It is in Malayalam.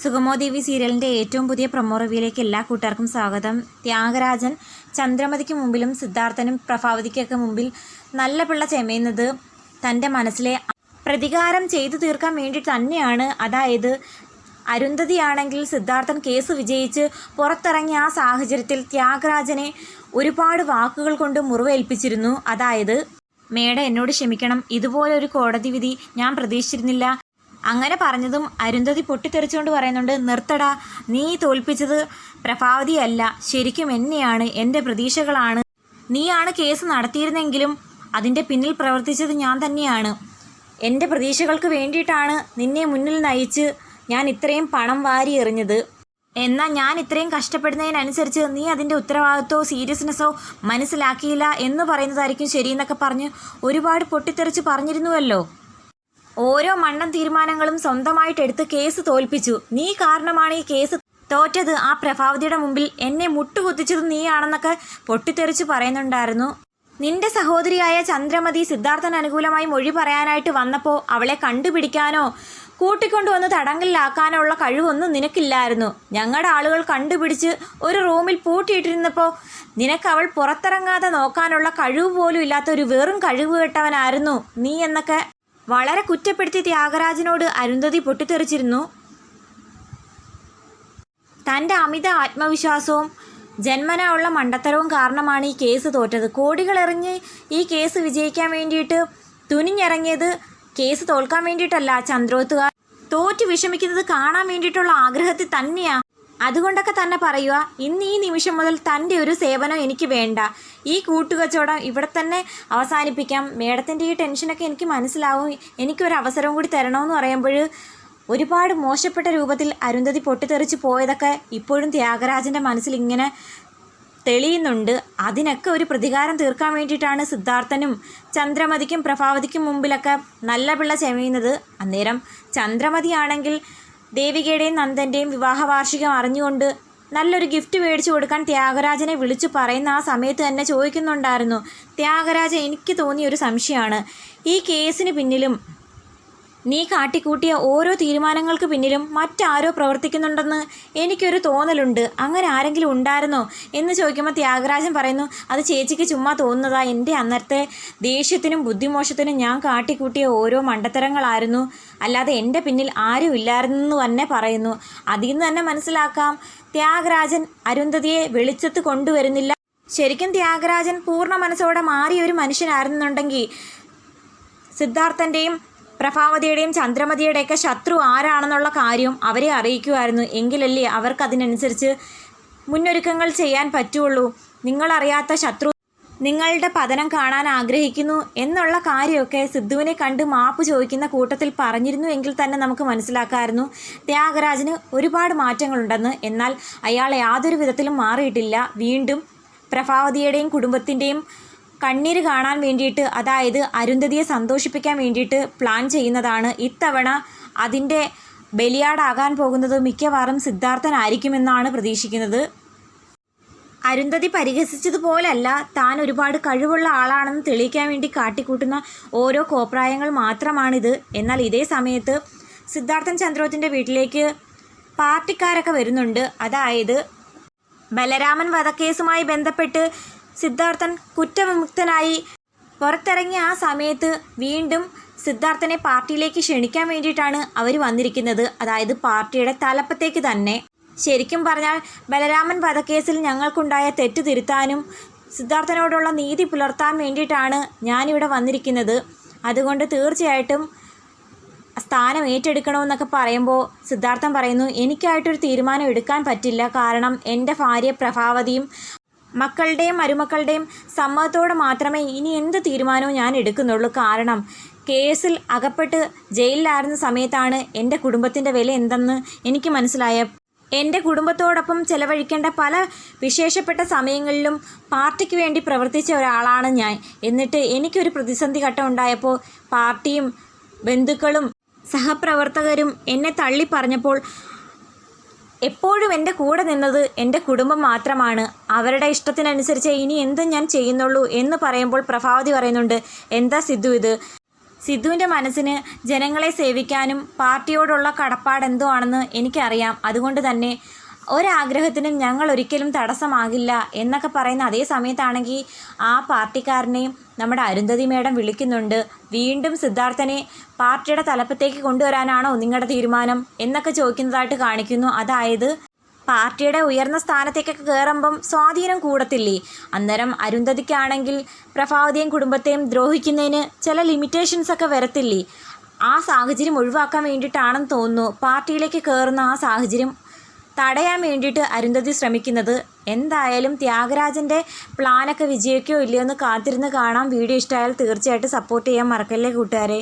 സുഗമോദേവി സീരിയലിന്റെ ഏറ്റവും പുതിയ പ്രൊമോ റിവ്യൂയിലേക്ക് എല്ലാ കൂട്ടുകാർക്കും സ്വാഗതം. ത്യാഗരാജൻ ചന്ദ്രമതിക്ക് മുമ്പിലും സിദ്ധാർത്ഥനും പ്രഭാവതിക്കൊക്കെ മുമ്പിൽ നല്ല പിള്ള ചെമയുന്നത് തന്റെ മനസ്സിലെ പ്രതികാരം ചെയ്തു തീർക്കാൻ വേണ്ടി തന്നെയാണ്. അതായത് അരുന്ധതിയാണെങ്കിൽ സിദ്ധാർത്ഥൻ കേസ് വിജയിച്ച് പുറത്തിറങ്ങിയ ആ സാഹചര്യത്തിൽ ത്യാഗരാജനെ ഒരുപാട് വാക്കുകൾ കൊണ്ട് മുറിവേൽപ്പിച്ചിരുന്നു. അതായത് മേഡം എന്നോട് ക്ഷമിക്കണം. ഇതുപോലൊരു കോടതി വിധി ഞാൻ പ്രതീക്ഷിച്ചിരുന്നില്ല. അങ്ങനെ പറഞ്ഞതും അരുന്ധതി പൊട്ടിത്തെറിച്ചുകൊണ്ട് പറയുന്നുണ്ട് നിർത്തടാ നീ തോൽപ്പിച്ചത് പ്രഭാവതിയല്ല. ശരിക്കും എന്നെയാണ് എന്റെ പ്രതീക്ഷകളാണ്. നീയാണ് കേസ് നടത്തിയിരുന്നെങ്കിലും അതിന്റെ പിന്നിൽ പ്രവർത്തിച്ചത് ഞാൻ തന്നെയാണ്. എന്റെ പ്രതീക്ഷകൾക്ക് വേണ്ടിയിട്ടാണ് നിന്നെ മുന്നിൽ നയിച്ച് ഞാൻ ഇത്രയും പണം വാരി എറിഞ്ഞത്. എന്നാൽ ഞാൻ ഇത്രയും കഷ്ടപ്പെടുന്നതിനനുസരിച്ച് നീ അതിന്റെ ഉത്തരവാദിത്വമോ സീരിയസ്നെസ്സോ മനസ്സിലാക്കിയില്ല എന്ന് പറയുന്നതായിരിക്കും ശരിയെന്നൊക്കെ പറഞ്ഞ് ഒരുപാട് പൊട്ടിത്തെറിച്ച് പറഞ്ഞിരുന്നുവല്ലോ? ഓരോ മണ്ണൻ തീരുമാനങ്ങളും സ്വന്തമായിട്ട് എടുത്ത് കേസ് തോൽപ്പിച്ചു. നീ കാരണമാണ് ഈ കേസ് തോറ്റത്. ആ പ്രഭാവതിയുടെ മുമ്പിൽ എന്നെ മുട്ടുകുത്തിച്ചത് നീയാണെന്നൊക്കെ പൊട്ടിത്തെറിച്ച് പറയുന്നുണ്ടായിരുന്നു. നിന്റെ സഹോദരിയായ ചന്ദ്രമതി സിദ്ധാർത്ഥൻ അനുകൂലമായി മൊഴി പറയാനായിട്ട് വന്നപ്പോൾ അവളെ കണ്ടുപിടിക്കാനോ കൂട്ടിക്കൊണ്ടുവന്ന് തടങ്കലിലാക്കാനോ ഉള്ള കഴിവൊന്നും നിനക്കില്ലായിരുന്നു. ഞങ്ങളുടെ ആളുകൾ കണ്ടുപിടിച്ച് ഒരു റൂമിൽ പൂട്ടിയിട്ടിരുന്നപ്പോൾ നിനക്ക് അവൾ പുറത്തിറങ്ങാതെ നോക്കാനുള്ള കഴിവ് പോലും ഇല്ലാത്ത ഒരു വെറും കഴിവ് കെട്ടവനായിരുന്നു നീ എന്നൊക്കെ വളരെ കുറ്റപ്പെടുത്തി ത്യാഗരാജനോട് അരുന്ധതി പൊട്ടിത്തെറിച്ചിരുന്നു. തന്റെ അമിത ആത്മവിശ്വാസവും ജന്മന ഉള്ള മണ്ടത്തരവും കാരണമാണ് ഈ കേസ് തോറ്റത്. കോടികളെറിഞ്ഞ് ഈ കേസ് വിജയിക്കാൻ വേണ്ടിയിട്ട് തുനിഞ്ഞിറങ്ങിയത് കേസ് തോൽക്കാൻ വേണ്ടിയിട്ടല്ല ചന്ദ്രോത്തുകാർ. തോറ്റ് വിഷമിക്കുന്നത് കാണാൻ വേണ്ടിയിട്ടുള്ള ആഗ്രഹത്തിൽ തന്നെയാ. അതുകൊണ്ടൊക്കെ തന്നെ പറയുക ഇന്ന് ഈ നിമിഷം മുതൽ തന്റെ ഒരു സേവനം എനിക്ക് വേണ്ട. ഈ കൂട്ടുകച്ചവടം ഇവിടെ തന്നെ അവസാനിപ്പിക്കാം. മേഡത്തിന്റെ ഈ ടെൻഷനൊക്കെ എനിക്ക് മനസ്സിലാവും. എനിക്കൊരു അവസരം കൂടി തരണമെന്ന് പറയുമ്പോൾ ഒരുപാട് മോശപ്പെട്ട രൂപത്തിൽ അരുന്ധതി പൊട്ടിത്തെറിച്ച് പോയതൊക്കെ ഇപ്പോഴും ത്യാഗരാജന്റെ മനസ്സിൽ ഇങ്ങനെ തെളിയുന്നുണ്ട്. അതിനൊക്കെ ഒരു പ്രതികാരം തീർക്കാൻ വേണ്ടിയിട്ടാണ് സിദ്ധാർത്ഥനും ചന്ദ്രമതിക്കും പ്രഭാവതിക്കും മുമ്പിലൊക്കെ നല്ല പിള്ള ചെമയുന്നത് അന്നേരം ചന്ദ്രമതിയാണെങ്കിൽ ദേവികയുടെയും നന്ദന്റെയും വിവാഹ വാർഷികം അറിഞ്ഞുകൊണ്ട് നല്ലൊരു ഗിഫ്റ്റ് മേടിച്ചു കൊടുക്കാൻ ത്യാഗരാജനെ വിളിച്ചു പറയുന്ന ആ സമയത്ത് തന്നെ ചോദിക്കുന്നുണ്ടായിരുന്നു. ത്യാഗരാജൻ എനിക്ക് തോന്നിയൊരു സംശയമാണ്. ഈ കേസിന് പിന്നിലും നീ കാട്ടിക്കൂട്ടിയ ഓരോ തീരുമാനങ്ങൾക്ക് പിന്നിലും മറ്റാരോ പ്രവർത്തിക്കുന്നുണ്ടെന്ന് എനിക്കൊരു തോന്നലുണ്ട്. അങ്ങനെ ആരെങ്കിലും ഉണ്ടായിരുന്നോ? എന്ന് ചോദിക്കുമ്പോൾ ത്യാഗരാജൻ പറയുന്നു അത് ചേച്ചിക്ക് ചുമ്മാ തോന്നുന്നതാ എന്റെ അന്നത്തെ ദേഷ്യത്തിനും ബുദ്ധിമോശത്തിനും ഞാൻ കാട്ടിക്കൂട്ടിയ ഓരോ മണ്ടത്തരങ്ങളായിരുന്നു. അല്ലാതെ എന്റെ പിന്നിൽ ആരും ഇല്ലായിരുന്നെന്ന് തന്നെ പറയുന്നു. അതിൽ നിന്ന് തന്നെ മനസ്സിലാക്കാം ത്യാഗരാജൻ അരുന്ധതിയെ വെളിച്ചത്ത് കൊണ്ടുവരുന്നില്ല. ശരിക്കും ത്യാഗരാജൻ പൂർണ മനസ്സോടെ മാറിയ ഒരു മനുഷ്യനായിരുന്നുണ്ടെങ്കിൽ സിദ്ധാർത്ഥന്റെയും പ്രഭാവതിയുടെയും ചന്ദ്രമതിയുടെയൊക്കെ ശത്രു ആരാണെന്നുള്ള കാര്യം അവരെ അറിയിക്കുമായിരുന്നു. എങ്കിലല്ലേ അവർക്കതിനനുസരിച്ച് മുന്നൊരുക്കങ്ങൾ ചെയ്യാൻ പറ്റുള്ളൂ. നിങ്ങളറിയാത്ത ശത്രു നിങ്ങളുടെ പതനം കാണാൻ ആഗ്രഹിക്കുന്നു എന്നുള്ള കാര്യമൊക്കെ സിദ്ധുവിനെ കണ്ട് മാപ്പ് ചോദിക്കുന്ന കൂട്ടത്തിൽ പറഞ്ഞിരുന്നു എങ്കിൽ തന്നെ നമുക്ക് മനസ്സിലാക്കാമായിരുന്നു. ത്യാഗരാജന് ഒരുപാട് മാറ്റങ്ങളുണ്ടെന്ന്. എന്നാൽ അയാൾ യാതൊരു വിധത്തിലും മാറിയിട്ടില്ല. വീണ്ടും പ്രഭാവതിയുടെയും കുടുംബത്തിന്റെയും കണ്ണീര് കാണാൻ വേണ്ടിയിട്ട് അതായത് അരുന്ധതിയെ സന്തോഷിപ്പിക്കാൻ വേണ്ടിയിട്ട് പ്ലാൻ ചെയ്യുന്നതാണ്. ഇത്തവണ അതിന്റെ ബലിയാടാകാൻ പോകുന്നത് മിക്കവാറും സിദ്ധാർത്ഥനായിരിക്കുമെന്നാണ് പ്രതീക്ഷിക്കുന്നത്. അരുന്ധതി പരിഹസിച്ചതുപോലല്ല താൻ ഒരുപാട് കഴിവുള്ള ആളാണെന്ന് തെളിയിക്കാൻ വേണ്ടി കാട്ടിക്കൂട്ടുന്ന ഓരോ കോപ്രായങ്ങൾ മാത്രമാണിത്. എന്നാൽ ഇതേ സമയത്ത് സിദ്ധാർത്ഥൻ ചന്ദ്രോത്തിന്റെ വീട്ടിലേക്ക് പാർട്ടിക്കാരൊക്കെ വരുന്നുണ്ട്. അതായത് ബലരാമൻ വധക്കേസുമായി ബന്ധപ്പെട്ട് സിദ്ധാർത്ഥൻ കുറ്റവിമുക്തനായി പുറത്തിറങ്ങിയ ആ സമയത്ത് വീണ്ടും സിദ്ധാർത്ഥനെ പാർട്ടിയിലേക്ക് ക്ഷണിക്കാൻ വേണ്ടിയിട്ടാണ് അവർ വന്നിരിക്കുന്നത്. അതായത് പാർട്ടിയുടെ തലപ്പത്തേക്ക് തന്നെ. ശരിക്കും പറഞ്ഞാൽ ബലരാമൻ വധക്കേസിൽ ഞങ്ങൾക്കുണ്ടായ തെറ്റ് തിരുത്താനും സിദ്ധാർത്ഥനോടുള്ള നീതി പുലർത്താൻ വേണ്ടിയിട്ടാണ് ഞാനിവിടെ വന്നിരിക്കുന്നത്. അതുകൊണ്ട് തീർച്ചയായിട്ടും സ്ഥാനം ഏറ്റെടുക്കണമെന്നൊക്കെ പറയുമ്പോൾ സിദ്ധാർത്ഥൻ പറയുന്നു എനിക്കായിട്ടൊരു തീരുമാനം എടുക്കാൻ പറ്റില്ല. കാരണം എന്റെ ഭാര്യ പ്രഭാവതിയും മക്കളുടെയും മരുമക്കളുടെയും സമ്മതത്തോടെ മാത്രമേ ഇനി എന്ത് തീരുമാനവും ഞാൻ എടുക്കുന്നുള്ളൂ. കാരണം കേസിൽ അകപ്പെട്ട് ജയിലിലായിരുന്ന സമയത്താണ് എന്റെ കുടുംബത്തിന്റെ വില എന്തെന്ന് എനിക്ക് മനസ്സിലായ എന്റെ കുടുംബത്തോടൊപ്പം ചെലവഴിക്കേണ്ട പല വിശേഷപ്പെട്ട സമയങ്ങളിലും പാർട്ടിക്ക് വേണ്ടി പ്രവർത്തിച്ച ഒരാളാണ് ഞാൻ. എന്നിട്ട് എനിക്കൊരു പ്രതിസന്ധി ഘട്ടം ഉണ്ടായപ്പോൾ പാർട്ടിയും ബന്ധുക്കളും സഹപ്രവർത്തകരും എന്നെ തള്ളി പറഞ്ഞപ്പോൾ എപ്പോഴും എന്റെ കൂടെ നിന്നത് എന്റെ കുടുംബം മാത്രമാണ്. അവരുടെ ഇഷ്ടത്തിനനുസരിച്ച് ഇനി എന്തും ഞാൻ ചെയ്യുന്നുള്ളൂ എന്ന് പറയുമ്പോൾ പ്രഭാവതി പറയുന്നുണ്ട് എന്താ സിദ്ധു ഇത്? സിദ്ധുവിന്റെ മനസ്സിന് ജനങ്ങളെ സേവിക്കാനും പാർട്ടിയോടുള്ള കടപ്പാട് എന്തോ ആണെന്ന് എനിക്കറിയാം. അതുകൊണ്ട് തന്നെ ഒരാഗ്രഹത്തിനും ഞങ്ങൾ ഒരിക്കലും തടസ്സമാകില്ല എന്നൊക്കെ പറയുന്ന അതേ സമയത്താണെങ്കിൽ ആ പാർട്ടിക്കാരനെയും നമ്മുടെ അരുന്ധതി മേഡം വിളിക്കുന്നുണ്ട്. വീണ്ടും സിദ്ധാർത്ഥനെ പാർട്ടിയുടെ തലപ്പത്തേക്ക് കൊണ്ടുവരാനാണോ നിങ്ങളുടെ തീരുമാനം എന്നൊക്കെ ചോദിക്കുന്നതായിട്ട് കാണിക്കുന്നു. അതായത് പാർട്ടിയുടെ ഉയർന്ന സ്ഥാനത്തേക്കൊക്കെ കയറുമ്പം സ്വാധീനം കൂടത്തില്ലേ? അന്നേരം അരുന്ധതിക്കാണെങ്കിൽ പ്രഭാവതിയും കുടുംബത്തെയും ദ്രോഹിക്കുന്നതിന് ചില ലിമിറ്റേഷൻസ് ഒക്കെ വരത്തില്ലേ? ആ സാഹചര്യം ഒഴിവാക്കാൻ വേണ്ടിയിട്ടാണെന്ന് തോന്നുന്നു. പാർട്ടിയിലേക്ക് കയറുന്ന ആ സാഹചര്യം തടയാൻ വേണ്ടിയിട്ട് അരുന്ധതി ശ്രമിക്കുന്നത്. എന്തായാലും ത്യാഗരാജന്റെ പ്ലാനൊക്കെ വിജയിക്കോ ഇല്ലയോ എന്ന് കാത്തിരുന്ന് കാണാം. വീഡിയോ ഇഷ്ടമായാൽ തീർച്ചയായിട്ടും സപ്പോർട്ട് ചെയ്യാൻ മറക്കല്ലേ കൂട്ടുകാരെ.